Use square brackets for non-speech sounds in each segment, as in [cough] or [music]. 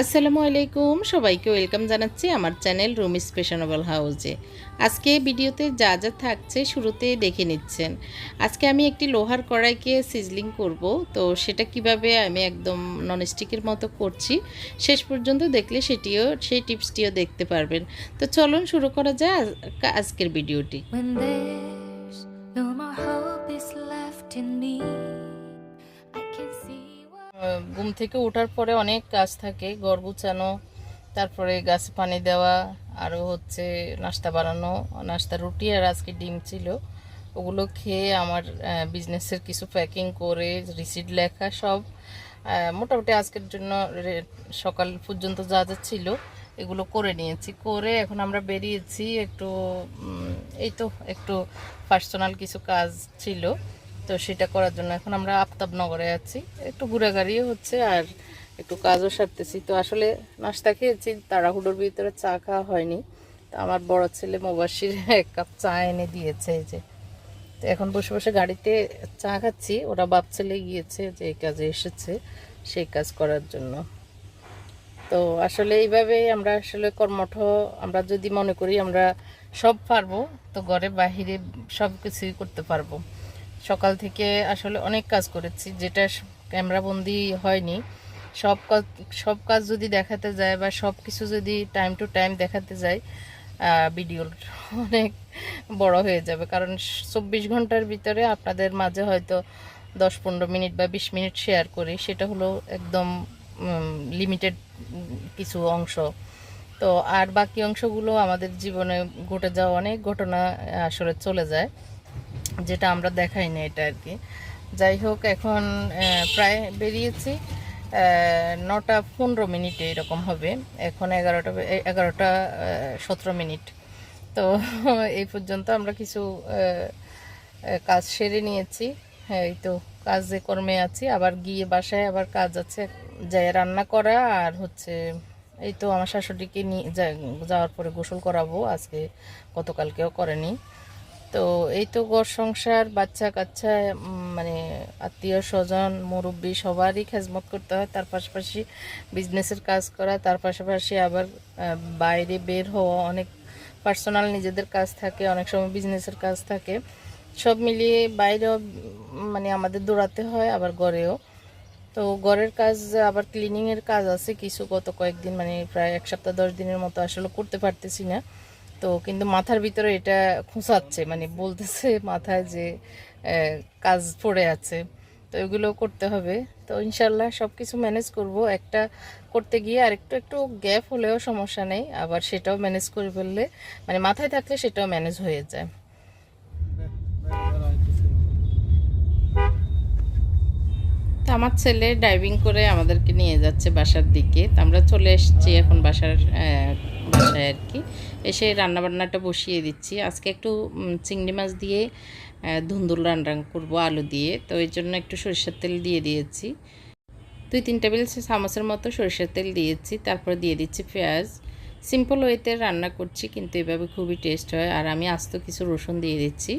আসসালামু আলাইকুম। সবাইকে ওয়েলকাম জানাচ্ছি আমার চ্যানেল রুমি স্পেশনেবল হাউসে আজকে ভিডিওতে যা যা থাকছে শুরুতে দেখে নিচ্ছেন। আজকে আমি একটি লোহার কড়াইকে সিজলিং করব। তো সেটা কীভাবে আমি একদম ননস্টিকের মতো করছি, শেষ পর্যন্ত দেখলে সেটিও, সেই টিপসটিও দেখতে পারবেন। তো চলুন শুরু করা যায় আজকের ভিডিওটি। ঘুম থেকে ওঠার পরে অনেক কাজ থাকে, ঘর গুছানো, তারপরে গাছে পানি দেওয়া আরও হচ্ছে নাস্তা বানানো, নাস্তা, রুটি আর আজকে ডিম ছিল। ওগুলো খেয়ে আমার বিজনেসের কিছু প্যাকিং করে রিসিট লেখা সব মোটামুটি আজকের জন্য সকাল পর্যন্ত যা যা ছিল, এগুলো করে নিয়েছি। করে এখন আমরা বেরিয়েছি একটু এই তো একটু পার্সোনাল কিছু কাজ ছিল। তো সেটা করার জন্য এখন আমরা আফতাবনগরে আছি। একটু ঘোরাঘুরিও হচ্ছে আর একটু কাজও সারতেছি। তো আসলে নাস্তা খেয়েছি, তাড়াহুড়োর ভিতরে চা খাওয়া হয়নি। তো আমার বড় ছেলে মোবাসির এক কাপ চা এনে দিয়েছে এই যে। তো এখন বসে বসে গাড়িতে চা খাচ্ছি। ওরা বাপ ছেলে গিয়েছে যে এই কাজে এসেছে সেই কাজ করার জন্য। তো আসলে এইভাবে আমরা আসলে কর্মঠ, আমরা যদি মনে করি আমরা সব পারব, তো ঘরে বাহিরে সব কিছুই করতে পারব। সকাল থেকে আসলে অনেক কাজ করেছি, যেটা ক্যামেরাবন্দি হয়নি। সব কাজ সব কাজ যদি দেখাতে যায় বা সব কিছু যদি টাইম টু টাইম দেখাতে যায় ভিডিও অনেক বড় হয়ে যাবে। কারণ চব্বিশ ঘণ্টার ভিতরে আপনাদের মাঝে হয়তো দশ পনেরো মিনিট বা বিশ মিনিট শেয়ার করি, সেটা হলো একদম লিমিটেড কিছু অংশ। তো আর বাকি অংশগুলো আমাদের জীবনে ঘটে যাওয়া অনেক ঘটনা, আসলে চলে যায়। যেটা আমরা দেখাই না এটা আর কি। যাই হোক, এখন প্রায় বেরিয়েছি। নটা পনেরো মিনিটে এরকম হবে। এখন এগারোটা এগারোটা সতেরো মিনিট। তো এই পর্যন্ত আমরা কিছু কাজ সেরে নিয়েছি। হ্যাঁ এই তো কাজে কর্মে আছি। আবার গিয়ে বাসায় আবার কাজ আছে। যাই রান্না করা আর হচ্ছে এই তো আমার শাশুড়িকে নিয়ে যাওয়ার পরে গোসল করাবো। আজকে গতকালকেও করেনি। তো এই তো ঘর সংসার বাচ্চা কাচ্চা মানে আত্মীয় স্বজন, মুরব্বী সবারই খেজমত করতে হয়। তার পাশাপাশি বিজনেসের কাজ করা, তার পাশাপাশি আবার বাইরে বের হওয়া, অনেক পার্সোনাল নিজেদের কাজ থাকে, অনেক সময় বিজনেসের কাজ থাকে। সব মিলিয়ে বাইরেও মানে আমাদের দৌড়াতে হয়, আবার ঘরেও। তো ঘরের কাজ, আবার ক্লিনিংয়ের কাজ আছে। কিছু গত কয়েকদিন মানে প্রায় এক সপ্তাহ, দশ দিনের মতো আসলে করতে পারতেছি না। তো কিন্তু মাথার ভিতরে এটা খুঁচাচ্ছে মানে বলতেছে মাথায় যে কাজ পড়ে আছে। তো এগুলো করতে হবে। তো ইনশাল্লাহ সব কিছু ম্যানেজ করব। একটা করতে গিয়ে আর একটু একটু গ্যাপ হলেও সমস্যা নেই। আবার সেটাও ম্যানেজ করে ফেললে মানে মাথায় থাকলে সেটাও ম্যানেজ হয়ে যায়। তো আমার ছেলে ড্রাইভিং করে আমাদেরকে নিয়ে যাচ্ছে বাসার দিকে। তো আমরা চলে এসেছি এখন বাসার বাসায় আর কি। এসে রান্নাবান্নাটা বসিয়ে দিচ্ছি। আজকে একটু চিংড়ি মাছ দিয়ে ধুন্দুল রান্না করব আলু দিয়ে। তো এই জন্য একটু সরিষার তেল দিয়ে দিয়েছি। দুই, তিন টেবিল চামচের মতো সরিষার তেল দিয়েছি। তারপর দিয়ে দিচ্ছি পেঁয়াজ। সিম্পল ওয়েতে রান্না করছি, কিন্তু এভাবে খুবই টেস্ট হয়। আর আমি আস্ত কিছু রসুন দিয়ে দিচ্ছি।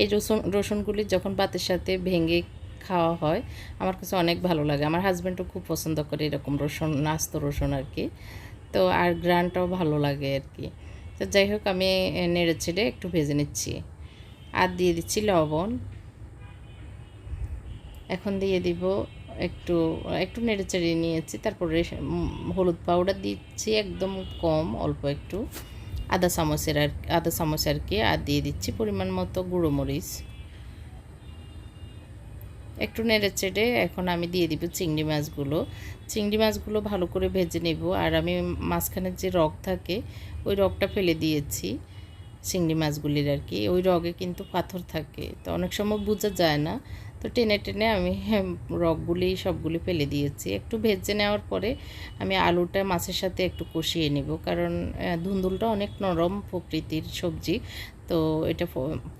এই রসুন, রসুনগুলি যখন ভাতের সাথে ভেঙে খাওয়া হয়, আমার কাছে অনেক ভালো লাগে। আমার হাজব্যান্ডও খুব পছন্দ করে এরকম রসুন, আস্ত রসুন আর কি। তো আর গ্রানটাও ভালো লাগে আর কি তো যাই হোক, আমি নেড়ে ছেড়ে একটু ভেজে নিচ্ছি। আর দিয়ে দিচ্ছি লবণ। এখন দিয়ে দিব একটু একটু নেড়ে চেড়ে নিয়েছি। তারপরে হলুদ পাউডার দিচ্ছি একদম কম, অল্প একটু। আদা চামচের আর, আদা চামচ আর কি। আর দিয়ে দিচ্ছি পরিমাণ মতো গুঁড়ো মরিচ। একটু নেড়ে চেড়ে এখন আমি দিয়ে দিব চিংড়ি মাছগুলো। চিংড়ি মাছগুলো ভালো করে ভেজে নেব আর আমি মাঝখানের যে রগ থাকে, ওই রগটা ফেলে দিয়েছি চিংড়ি মাছগুলির আর কি। ওই রগে কিন্তু পাথর থাকে, তো অনেক সময় বোঝা যায় না। তো টেনে টেনে আমি রগগুলি সবগুলি ফেলে দিয়েছি। একটু ভেজে নেওয়ার পরে আমি আলুটা মাছের সাথে একটু কষিয়ে নেব, কারণ ধুন্দুলটা অনেক নরম প্রকৃতির সবজি তো এটা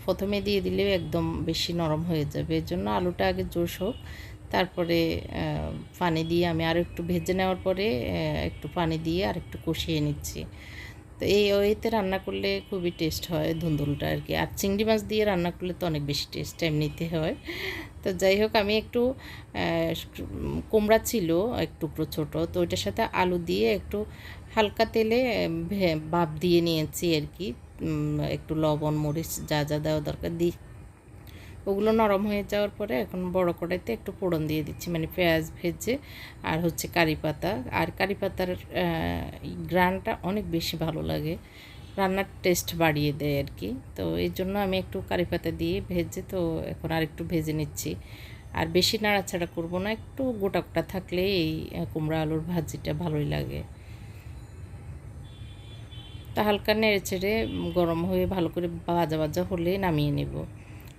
প্রথমে দিয়ে দিলেও একদম বেশি নরম হয়ে যাবে। এর জন্য আলুটা আগে জোশ হোক, তারপরে পানি দিয়ে আমি আর একটু ভেজে নেওয়ার পরে একটু পানি দিয়ে আর একটু কষিয়ে নিচ্ছি। তো এই ওয়েতে রান্না করলে খুবই টেস্ট হয় ধুন্দুলটা আর কি। আর চিংড়ি মাছ দিয়ে রান্না করলে তো অনেক বেশি টেস্ট এমনিতে হয়। তো যাই হোক, আমি একটু কুমড়া ছিল এক টুকরো ছোটো, তো ওইটার সাথে আলু দিয়ে একটু হালকা তেলে ভাপ দিয়ে নিয়েছি আর কি। একটু লবণ, মরিচ যা যা দেওয়া দরকার দিই। ওগুলো নরম হয়ে যাওয়ার পরে এখন বড় কড়াইতে একটু ফোড়ন দিয়ে দিচ্ছি মানে পেঁয়াজ ভেজে আর হচ্ছে কারি পাতা। আর কারি পাতার গ্রানটা অনেক বেশি ভালো লাগে, রান্নার টেস্ট বাড়িয়ে দেয় আর কি। তো এই জন্য আমি একটু কারি পাতা দিয়ে ভেজে তো এখন আর একটু ভেজে নিচ্ছি। আর বেশি নাড়াচাড়া করব না, একটু গোটা গোটা থাকলে এই কুমড়া আলুর ভাজিটা ভালোই লাগে। তা হালকা নেড়ে চেড়ে গরম হয়ে ভালো করে ভাজা ভাজা হলে নামিয়ে নেব।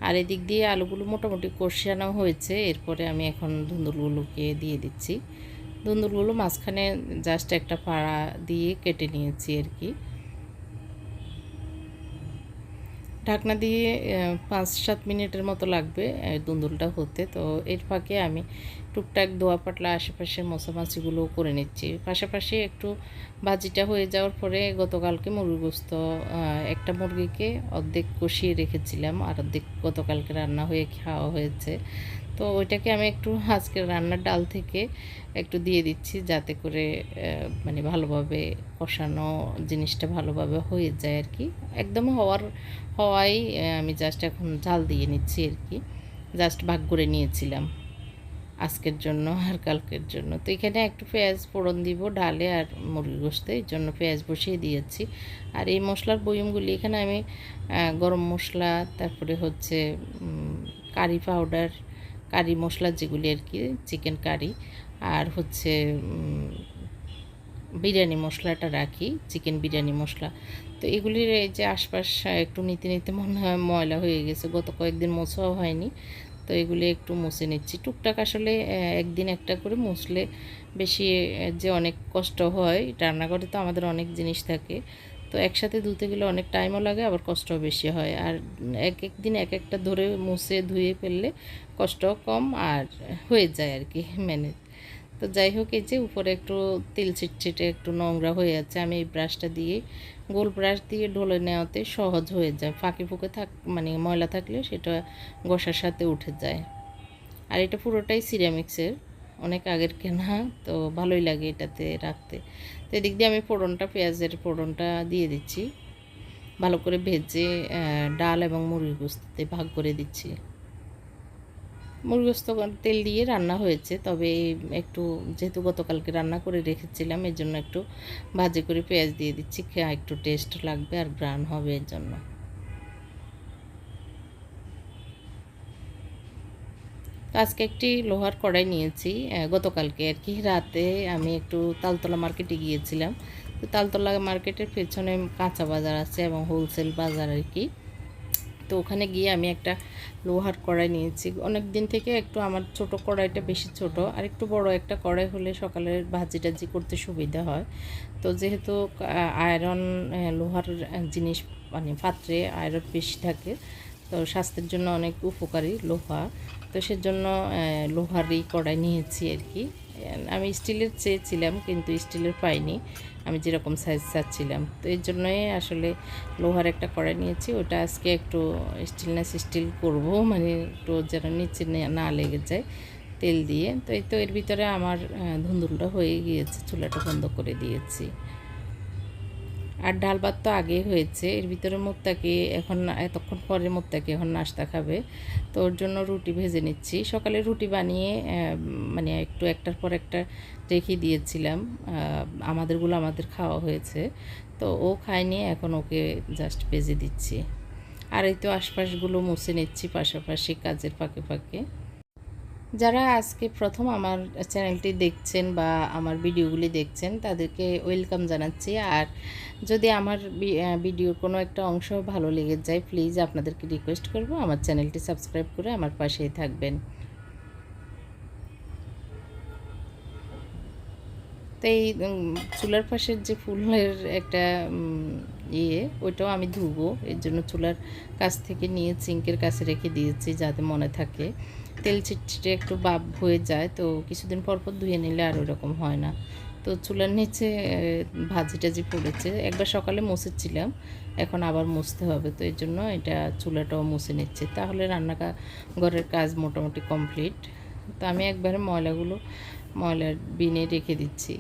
আর এদিক দিয়ে আলুগুলো মোটামুটি কষিয়ানো হয়েছে। এরপরে আমি এখন ধুন্দুলগুলোকে দিয়ে দিচ্ছি। ধুন্দুলগুলো মাঝখানে জাস্ট একটা পাড়া দিয়ে কেটে নিয়েছি আর কি। ঢাকনা দিয়ে পাঁচ সাত মিনিটের মতো লাগবে দুন্দুলটা হতে। তো এর ফাঁকে আমি টুকটাক দোয়া পাটলা আশেপাশে মশামাছিগুলো করে নিচ্ছি। পাশাপাশি একটু ভাজিটা হয়ে যাওয়ার পরে গতকালকে মুরগি গোস্ত একটা মুরগিকে অর্ধেক কষিয়ে রেখেছিলাম। আর অর্ধেক গতকালকে রান্না হয়ে খাওয়া হয়েছে। তো ওইটাকে আমি একটু আজকে রান্নার ডাল থেকে একটু দিয়ে দিচ্ছি যাতে করে মানে ভালোভাবে কষানো জিনিসটা ভালোভাবে হয়ে যায় আর কি। একদম হওয়ার, হওয়াই আমি জাস্ট এখন জাল দিয়ে নিচ্ছি আর কি। জাস্ট ভাগ করে নিয়েছিলাম আজকের জন্য আর কালকের জন্য। তো এখানে একটু পেঁয়াজ ফোড়ন দিব, ডালে আর মুরগি গোস্তে এই জন্য পেঁয়াজ বসিয়ে দিয়েছি। আর এই মশলার বয়মগুলি এখানে আমি গরম মশলা, তারপরে হচ্ছে কারি পাউডার কারি মশলা যেগুলি আর কি চিকেন কারি আর হচ্ছে বিরিয়ানি মশলাটা রাখি চিকেন বিরিয়ানি মশলা। তো এগুলির এই যে আশপাশ একটু নিতে নিতে মনে হয় ময়লা হয়ে গেছে। গত কয়েকদিন মোছাও হয়নি। তো এগুলি একটু মুছে নিচ্ছি। টুকটাক আসলে একদিন একটা করে মুছলে বেশি যে অনেক কষ্ট হয়, রান্নাঘরে তো আমাদের অনেক জিনিস থাকে। তো একসাথে ধুতে গেলে অনেক টাইমও লাগে, আবার কষ্টও বেশি হয়। আর এক এক দিন এক একটা ধরে মুছে ধুয়ে ফেললে কষ্টও কম আর হয়ে যায় আর কি ম্যানেজ তো যাই হোক, এই যে উপরে একটু তেল ছিটছিটে একটু নোংরা হয়ে আছে, আমি এই ব্রাশটা দিয়ে গোল ব্রাশ দিয়ে ঢোলে নেওয়াতে সহজ হয়ে যায়। ফাঁকে ফুঁকে থাক মানে ময়লা থাকলে সেটা ঘষার সাথে উঠে যায়। আর এটা পুরোটাই সিরামিক্সের অনেক আগের কেনা, তো ভালোই লাগে এটাতে রাখতে। তো এদিক দিয়ে আমি ফোড়নটা, পেঁয়াজের ফোড়নটা দিয়ে দিচ্ছি। ভালো করে ভেজে ডাল এবং মুরগি গোস্তে ভাগ করে দিচ্ছি। মুরগোস্ত তেল দিয়ে রান্না হয়েছে, তবে একটু যেহেতু গতকালকে রান্না করে রেখেছিলাম, এর জন্য একটু ভাজি করে পেঁয়াজ দিয়ে দিচ্ছি। খেয়ে একটু টেস্ট লাগবে আর গ্রান হবে এর জন্য। তো আজকে একটি লোহার কড়াই নিয়েছি গতকালকে আর কি। রাতে আমি একটু তালতলা মার্কেটে গিয়েছিলাম। তো তালতলা মার্কেটের পেছনে কাঁচা বাজার আছে এবং হোলসেল বাজার আর কি। তো ওখানে গিয়ে আমি একটা লোহার কড়াই নিয়েছি। অনেক দিন থেকে একটু আমার ছোট কড়াইটা বেশি ছোট, আর একটু বড় একটা কড়াই হলে সকালের ভাজি টাজি করতে সুবিধা হয়। তো যেহেতু আয়রন লোহার জিনিস মানে পাত্রে আয়রন বেশি থাকে, তো স্বাস্থ্যের জন্য অনেক উপকারী লোহা। তো সেজন্য লোহারই কড়াই নিয়েছি আর কি। আমি স্টিলের চেয়েছিলাম, কিন্তু স্টিলের পাইনি। আমি যেরকম সাইজ চাচ্ছিলাম। তো এর জন্যই আসলে লোহার একটা কড়াই নিয়েছি। ওটা আজকে একটু স্টিলনেস স্টিল করব মানে একটু যেন নিচে নে- লেগে যায় তেল দিয়ে। তো এই তো এর ভিতরে আমার ধুন্দুলটা হয়ে গিয়েছে, চুলাটা বন্ধ করে দিয়েছি। আর ডাল ভাত তো আগে হয়েছে। এর ভিতরে মুক্তাকে এখন এতক্ষণ পরে মুক্তাকে এখন নাস্তা খাবে। তো ওর জন্য রুটি ভেজে নিচ্ছি। সকালে রুটি বানিয়ে মানে একটু একটার পর একটা রেখে দিয়েছিলাম। আমাদেরগুলো আমাদের খাওয়া হয়েছে। তো ও খায়নি, এখন ওকে জাস্ট ভেজে দিচ্ছি। আর এই তো আশপাশগুলো মুছে নিচ্ছি পাশাপাশি কাজের ফাঁকে ফাঁকে। যারা আজকে প্রথম আমার চ্যানেলটি দেখছেন বা আমার ভিডিওগুলি দেখছেন, তাদেরকে ওয়েলকাম জানাচ্ছি। আর যদি আমার ভিডিওর কোনো একটা অংশ ভালো লেগে যায়, প্লিজ আপনাদেরকে রিকোয়েস্ট করব, আমার চ্যানেলটি সাবস্ক্রাইব করে আমার পাশেই থাকবেন। তো এই চুলার পাশের যে ফুলের একটা ইয়ে ওইটাও আমি ধুবো। এর জন্য চুলার কাছ থেকে নিয়ে সিঙ্কের কাছে রেখে দিয়েছি যাতে মনে থাকে। তেল ছিটছিটে একটু বাপ হয়ে যায়, তো কিছুদিন পর পর ধুয়ে নিলে আর ওরকম হয় না। তো চুলার নিচে ভাজি টাজি পড়েছে। একবার সকালে মুছেছিলাম, এখন আবার মুছতে হবে, তো এই জন্য এটা চুলাটাও মুছে নিচ্ছে। তাহলে রান্না ঘরের কাজ মোটামুটি কমপ্লিট। তো আমি একবারে ময়লাগুলো, ময়লার বিনে রেখে দিচ্ছি।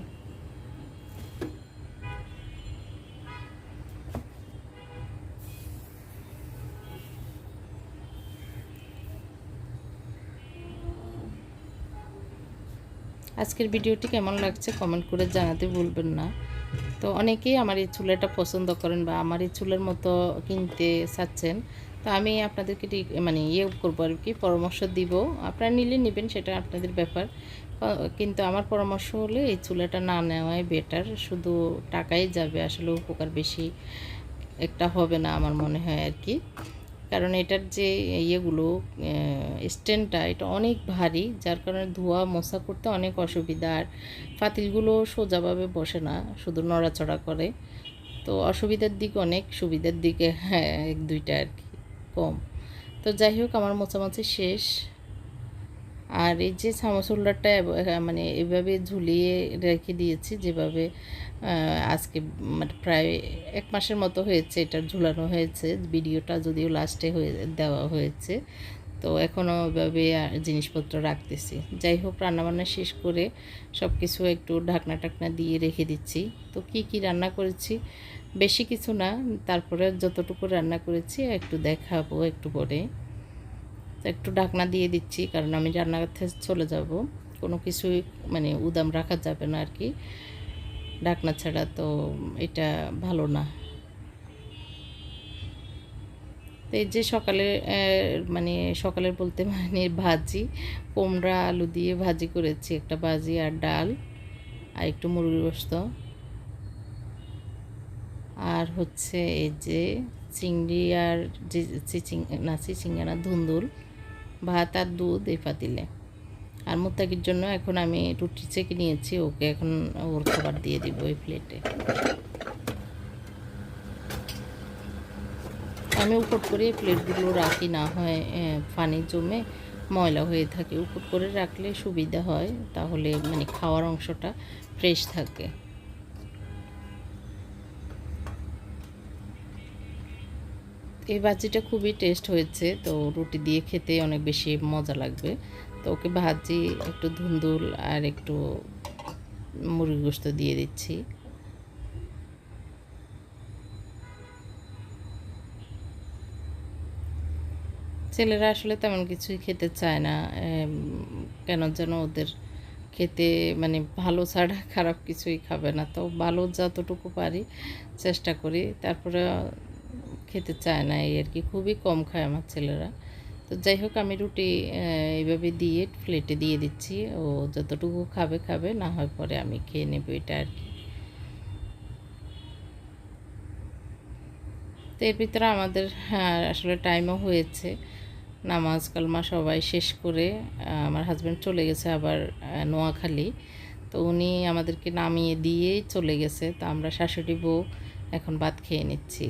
আজকের ভিডিওটি কেমন লাগছে কমেন্ট করে জানাতে ভুলবেন না। তো অনেকেই আমার এই চুলাটা পছন্দ করেন বা আমার এই চুলের মতো কিনতে চাচ্ছেন। তো আমি আপনাদেরকে মানে ইয়ে করব আর কি, পরামর্শ দিব। আপনারা নিলে নেবেন, সেটা আপনাদের ব্যাপার। কিন্তু আমার পরামর্শ হলে এই চুলাটা না নেওয়াই বেটার শুধু টাকাই যাবে, আসলে উপকার বেশি একটা হবে না আমার মনে হয় আর কি। কারণ এটার যে ইয়েগুলো স্ট্যান্ডটা এটা অনেক ভারী, যার কারণে ধোয়া মশা করতে অনেক অসুবিধা। আর ফাতিলগুলো সোজাভাবে বসে না, শুধু নড়াচড়া করে। তো অসুবিধার দিক অনেক, সুবিধার দিকে হ্যাঁ এক দুইটা আর কি, কম। তো যাই হোক, আমার মোছামাছি শেষ। আর এই যে চামচ হোল্ডারটা মানে এভাবে ঝুলিয়ে রেখে দিয়েছি, যেভাবে আজকে মানে প্রায় এক মাসের মতো হয়েছে এটা ঝুলানো হয়েছে, ভিডিওটা যদিও লাস্টে হয়ে, দেওয়া হয়েছে। তো এখনও ওইভাবে জিনিসপত্র রাখতেছি। যাই হোক, রান্নাবান্না শেষ করে সব কিছু একটু ঢাকনা টাকনা দিয়ে রেখে দিচ্ছি। তো কি কি রান্না করেছি? বেশি কিছু না, তারপরে যতটুকু রান্না করেছি, একটু দেখাবো একটু পরে। তো একটু ঢাকনা দিয়ে দিচ্ছি, কারণ আমি রান্নাঘর চলে যাব। কোনো কিছুই মানে উদাম রাখা যাবে না আর কি ঢাকনা ছাড়া তো এটা ভালো না। তো এই যে সকালে মানে সকালের বলতে মানে ভাজি, কুমড়া, আলু দিয়ে ভাজি করেছি, একটা ভাজি আর ডাল, আর একটু মুরগির গোস্ত। আর হচ্ছে এই যে চিংড়ি আর যে চিচিং না চিচিঙ্গা না ধুন্দুল। ভাত আর দুধ এই পাতিলে আর মুত্তাকির জন্য এখন আমি রুটি চেকে নিয়েছি, ওকে এখন ওর খাবার দিয়ে দিব ওই প্লেটে। আমি উপর করে এই প্লেটগুলো রাখি না হয় পানি জমে ময়লা হয়ে থাকে। উপর করে রাখলে সুবিধা হয়, তাহলে মানে খাওয়ার অংশটা ফ্রেশ থাকে। এই ভাজিটা খুবই টেস্ট হয়েছে, তো রুটি দিয়ে খেতে অনেক বেশি মজা লাগবে। তো ওকে ভাজি, একটু ধুন্দুল আর একটু মুরগি গোস্ত দিয়ে দিচ্ছি। ছেলেরা আসলে তেমন কিছুই খেতে চায় না কেন যেন ওদের খেতে মানে ভালো ছাড়া খারাপ কিছুই খাবে না। তো ভালো যতটুকু পারি চেষ্টা করি, তারপরে খেতে চায় না এই আর কি। খুবই কম খায় আমার ছেলেরা। তো যাই হোক আমি রুটি এইভাবে দিয়ে প্লেটে দিয়ে দিচ্ছি। ও যতটুকু খাবে খাবে না হয় পরে আমি খেয়ে নেব এটা আর কি। তো এর ভিতরে আমাদের হ্যাঁ, আসলে টাইমও হয়েছে। নামাজ কালমা সবাই শেষ করে আমার হাজব্যান্ড চলে গেছে আবার নোয়াখালী। তো উনি আমাদেরকে নামিয়ে দিয়েই চলে গেছে। তো আমরা শাশুড়ি বউ এখন ভাত খেয়ে নিচ্ছি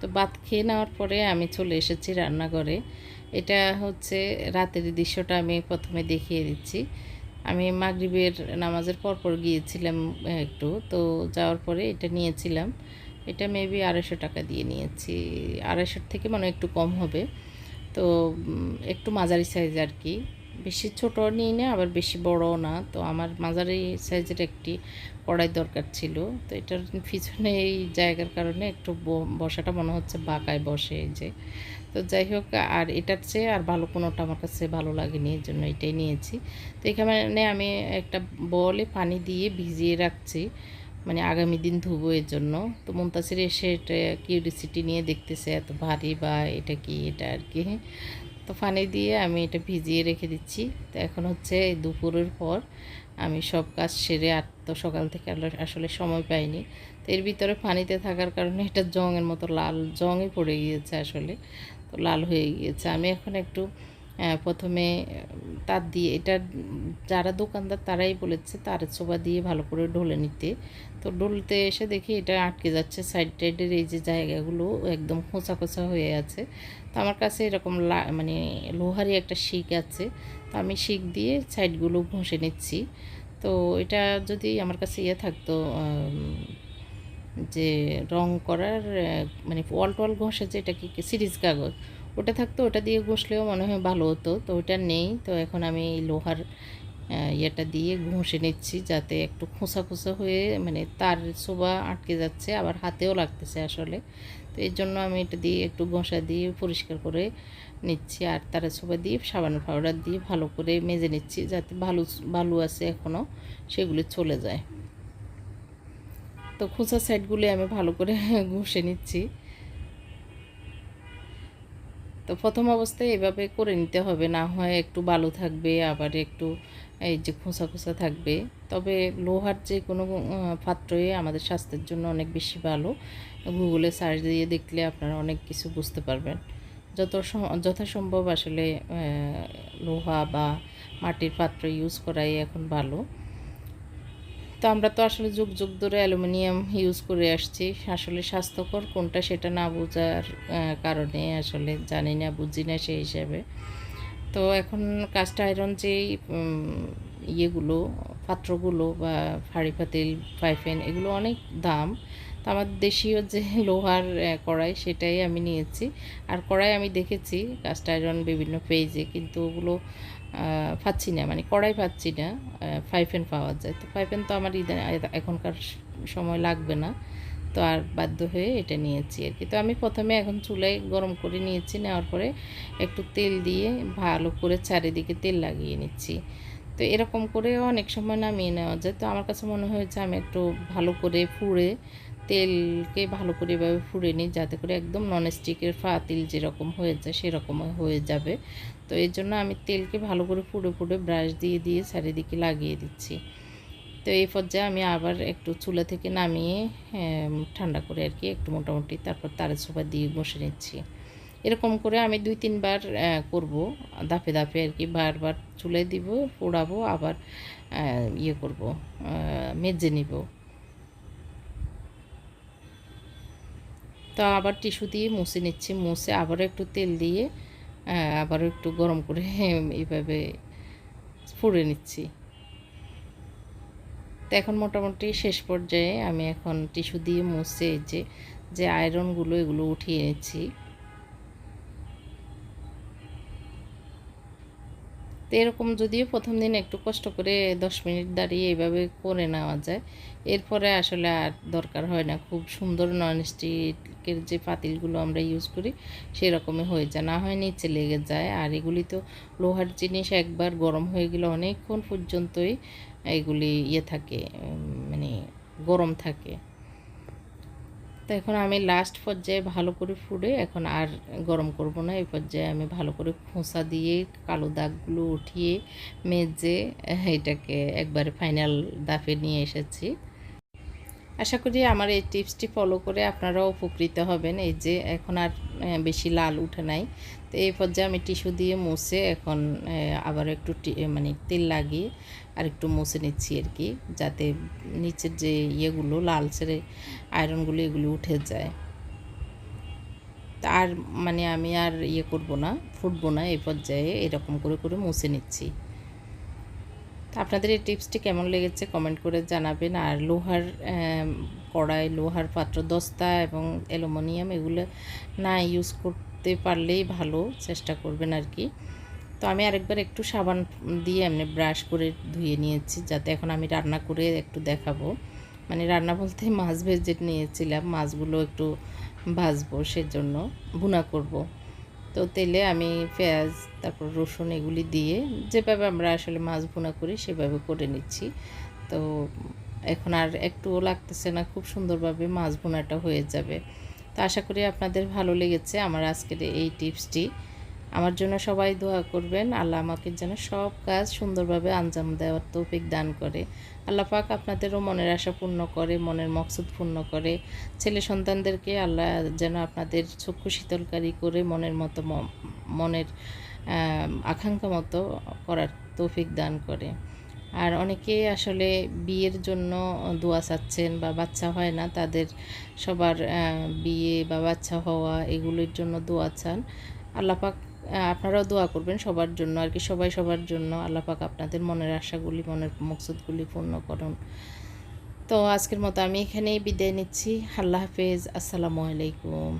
তো ভাত খেয়ে নেওয়ার পরে আমি চলে এসেছি রান্নাঘরে। এটা হচ্ছে রাতের দৃশ্যটা আমি প্রথমে দেখিয়ে দিচ্ছি। আমি মাগরিবের নামাজের পরপর গিয়েছিলাম একটু। তো যাওয়ার পরে এটা নিয়েছিলাম। এটা মেবি আড়াইশো টাকা দিয়ে নিয়েছি। আড়াইশোর থেকে মানে একটু কম হবে। তো একটু মাঝারি সাইজ আর কি। বেশি ছোট নিই না, আবার বেশি বড়ও না। তো আমার মাঝারি সাইজের একটি কড়াই দরকার ছিল। তো এটার পিছনে এই জায়গার কারণে একটু বসাটা মনে হচ্ছে বাঁকায় বসে এই যে। তো যাই হোক, আর এটার চেয়ে আর ভালো কোনোটা আমার কাছে ভালো লাগেনি এর জন্য এটাই নিয়েছি। তো এখানে আমি একটা বলে পানি দিয়ে ভিজিয়ে রাখছি মানে আগামী দিন ধুবো এর জন্য। তো মুমতাসির এসে এটা কিউরিসিটি নিয়ে দেখতেছে, এত ভারী বা এটা কি, এটা আর কি। তো পানি দিয়ে আমি এটা ভিজিয়ে রেখে দিচ্ছি। তো এখন হচ্ছে দুপুরের পর আমি সব কাজ সেরে আর তো সকাল থেকে আসলে সময় পাইনি। তো এর ভিতরে পানিতে থাকার কারণে এটা জঙের মতো লাল জঙে পড়ে গিয়েছে আসলে। তো লাল হয়ে গিয়েছে। আমি এখন একটু প্রথমে তার দিয়ে এটা যারা দোকানদার তারাই বলেছে তারের ছোবা দিয়ে ভালো করে ঢলে নিতে। তো ডলতে এসে দেখি এটা আটকে যাচ্ছে সাইড টাইডের এই যে জায়গাগুলো একদম খোঁচা খোঁচা হয়ে আছে। তো আমার কাছে এরকম মানে লোহারই একটা শিক আছে, তো আমি শিক দিয়ে সাইডগুলো ঘষে নিচ্ছি। তো এটা যদি আমার কাছে ইয়ে থাকতো যে রং করার মানে ওয়াল টোয়াল ঘষে যে এটা কি, সিরিজ কাগজ ওটা থাকতো, ওটা দিয়ে ঘষলেও মনে হয় ভালো হতো। তো ওটা নেই, তো এখন আমি লোহার ইয়েটা দিয়ে ঘষে নিচ্ছি যাতে একটু খোঁচা খোঁচা হয়ে মানে তার শোভা আটকে যাচ্ছে, আবার হাতেও লাগতেছে আসলে। তো এই জন্য আমি এটা দিয়ে একটু ঘষা দিয়ে পরিষ্কার করে নিচ্ছি, আর তার শোভা দিয়ে সাবান পাউডার দিয়ে ভালো করে মেজে নিচ্ছি যাতে ভালো ভালো আছে এখনও সেগুলি চলে যায়। তো খোঁচা সাইডগুলি আমি ভালো করে [laughs] ঘষে নিচ্ছি। তো প্রথম অবস্থায় এভাবে করে নিতে হবে, না হয় একটু বালু থাকবে, আবার একটু এই যে খোঁচা খোঁচা থাকবে। তবে লোহার যে কোনো পাত্রই আমাদের স্বাস্থ্যের জন্য অনেক বেশি ভালো। গুগলে সার্চ দিয়ে দেখলে আপনারা অনেক কিছু বুঝতে পারবেন। যত সম- যথাসম্ভব আসলে লোহা বা মাটির পাত্র ইউজ করাই এখন ভালো। তো আমরা তো আসলে যুগ যুগ ধরে অ্যালুমিনিয়াম ইউজ করে আসছি। আসলে স্বাস্থ্যকর কোনটা সেটা না বোঝার কারণে আসলে জানি না, বুঝি না সেই হিসাবে। তো এখন কাস্ট আয়রন যে ইয়েগুলো, পাত্রগুলো বা ফাড়ি পাতিল ফাইফেন এগুলো অনেক দাম। তো আমার দেশীয় যে লোহার কড়াই সেটাই আমি নিয়েছি। আর কড়াই আমি দেখেছি কাস্ট আয়রন বিভিন্ন পেজে কিন্তু ওগুলো পাচ্ছি না। মানে কড়াই পাচ্ছি না ফাইফেন পাওয়া যায়। তো ফাইফেন তো আমার ইদে এখনকার সময় লাগবে না। তো আর বাধ্য হয়ে এটা নিয়েছি আর কি। তো আমি প্রথমে এখন চুলায় গরম করে নিয়েছি, নেওয়ার পরে একটু তেল দিয়ে ভালো করে চারিদিকে তেল লাগিয়ে নিচ্ছি। তো এরকম করে অনেক সময় নামিয়ে নেওয়া যায়। তো আমার কাছে মনে হয়েছে আমি একটু ভালো করে ফুড়ে তেলকে ভালো করে এভাবে ফুড়ে নিই যাতে করে একদম ননস্টিকের ফাতিল যেরকম হয়ে যায় সেরকম হয়ে যাবে। তো এর জন্য আমি তেলকে ভালো করে ফুড়ে ফুড়ে ব্রাশ দিয়ে দিয়ে চারিদিকে লাগিয়ে দিচ্ছি। তো এই পর্যায়ে আমি আবার একটু চুলা থেকে নামিয়ে ঠান্ডা করে আর কি একটু মোটামুটি তারপর তারের সোফা দিয়ে বসে নিচ্ছি। এরকম করে আমি দুই, তিনবার করব দাপে দাপে আর কি বারবার চুলে দিব, পোড়াবো, আবার ইয়ে করব মেজে নিব। তো আবার টিস্যু দিয়ে মুছে নিচ্ছি। মুছে আবার একটু তেল দিয়ে আবার একটু গরম করে [laughs] এইভাবে ফুড়ে নিচ্ছি। তো এখন মোটামুটি শেষ পর্যায়ে আমি এখন টিস্যু দিয়ে মুছে যে যে আয়রনগুলো এগুলো উঠিয়ে নিচ্ছি তো এরকম যদিও প্রথম দিন একটু কষ্ট করে দশ মিনিট দাঁড়িয়ে এইভাবে করে নেওয়া যায়। এরপরে আসলে আর দরকার হয় না। খুব সুন্দর নন স্টিকের যে পাতিলগুলো আমরা ইউজ করি, সেরকমই হয়ে যায়। না হয় নিচে লেগে যায়। আর এগুলি তো লোহার জিনিস, একবার গরম হয়ে গেলে অনেকক্ষণ পর্যন্তই এগুলি ইয়ে থাকে মানে গরম থাকে। এখন আমি লাস্ট পর্যায়ে ভালো করে ফুড়ে এখন আর গরম করব না। এই পর্যায়ে আমি ভালো করে খোঁচা দিয়ে কালো দাগগুলো উঠিয়ে মেজে এটাকে একবারে ফাইনাল দাফে নিয়ে এসেছি। আশা করি আমার এই টিপসটি ফলো করে আপনারাও উপকৃত হবেন। এই যে এখন আর বেশি লাল উঠে নাই। তো এই পর্যায়ে আমি টিস্যু দিয়ে মুছে এখন আবার একটু মানে তেল লাগিয়ে আর একটু মুছে নিচ্ছি আর কি, যাতে নিচের যে ইয়েগুলো, লাল ছেড়ে আয়রনগুলো এগুলো উঠে যায়। আর মানে আমি আর ইয়ে করব না, ফুটবো না, এই পর্যায়ে এরকম করে করে মুছে নিচ্ছি। আপনাদের এই টিপসটি কেমন লেগেছে কমেন্ট করে জানাবেন। আর লোহার কড়াই, লোহার পাত্র, দস্তা এবং অ্যালুমিনিয়াম এগুলো না ইউজ করতে পারলেই ভালো, চেষ্টা করবেন আর কি। তো আমি আরেকবার একটু সাবান দিয়ে এমনি ব্রাশ করে ধুয়ে নিয়েছি, যাতে এখন আমি রান্না করে একটু দেখাবো। মানে রান্না বলতে মাছ ভেজে নিয়েছিলাম, মাছগুলো একটু ভাজবো সেজন্য, ভুনা করব। তো তেলে আমি পেঁয়াজ, তারপর রসুন এগুলি দিয়ে যেভাবে আমরা আসলে মাছ ভুনা করি সেভাবে করে নিচ্ছি। তো এখন আর একটুও লাগতেছে না, খুব সুন্দরভাবে মাছ ভুনাটা হয়ে যাবে। তো আশা করি আপনাদের ভালো লেগেছে আমার আজকের এই টিপসটি। আমার জন্য সবাই দোয়া করবেন, আল্লাহ আমাকে যেন সব কাজ সুন্দরভাবে আঞ্জাম দেওয়ার তৌফিক দান করে। আল্লাহ পাক আপনাদেরও মনের আশা পূর্ণ করে, মনের মকসুদ পূর্ণ করে। ছেলে সন্তানদেরকে আল্লাহ যেন আপনাদের চক্ষু শীতলকারী করে মনের মতো মনের আকাঙ্ক্ষা মতো করার তৌফিক দান করে। আর অনেকে আসলে বিয়ের জন্য দোয়া চাচ্ছেন বা বাচ্চা হয় না, তাদের সবার বিয়ে বা বাচ্চা হওয়া এগুলোর জন্য দোয়া চান। আল্লাপাক আপনারাও দোয়া করবেন সবার জন্য আর কি, সবাই সবার জন্য। আল্লাপাক আপনাদের মনের আশাগুলি, মনের মকসুদগুলি পূর্ণ করুন। তো আজকের মতো আমি এখানেই বিদায় নিচ্ছি। আল্লাহ হাফেজ। আসসালামু আলাইকুম।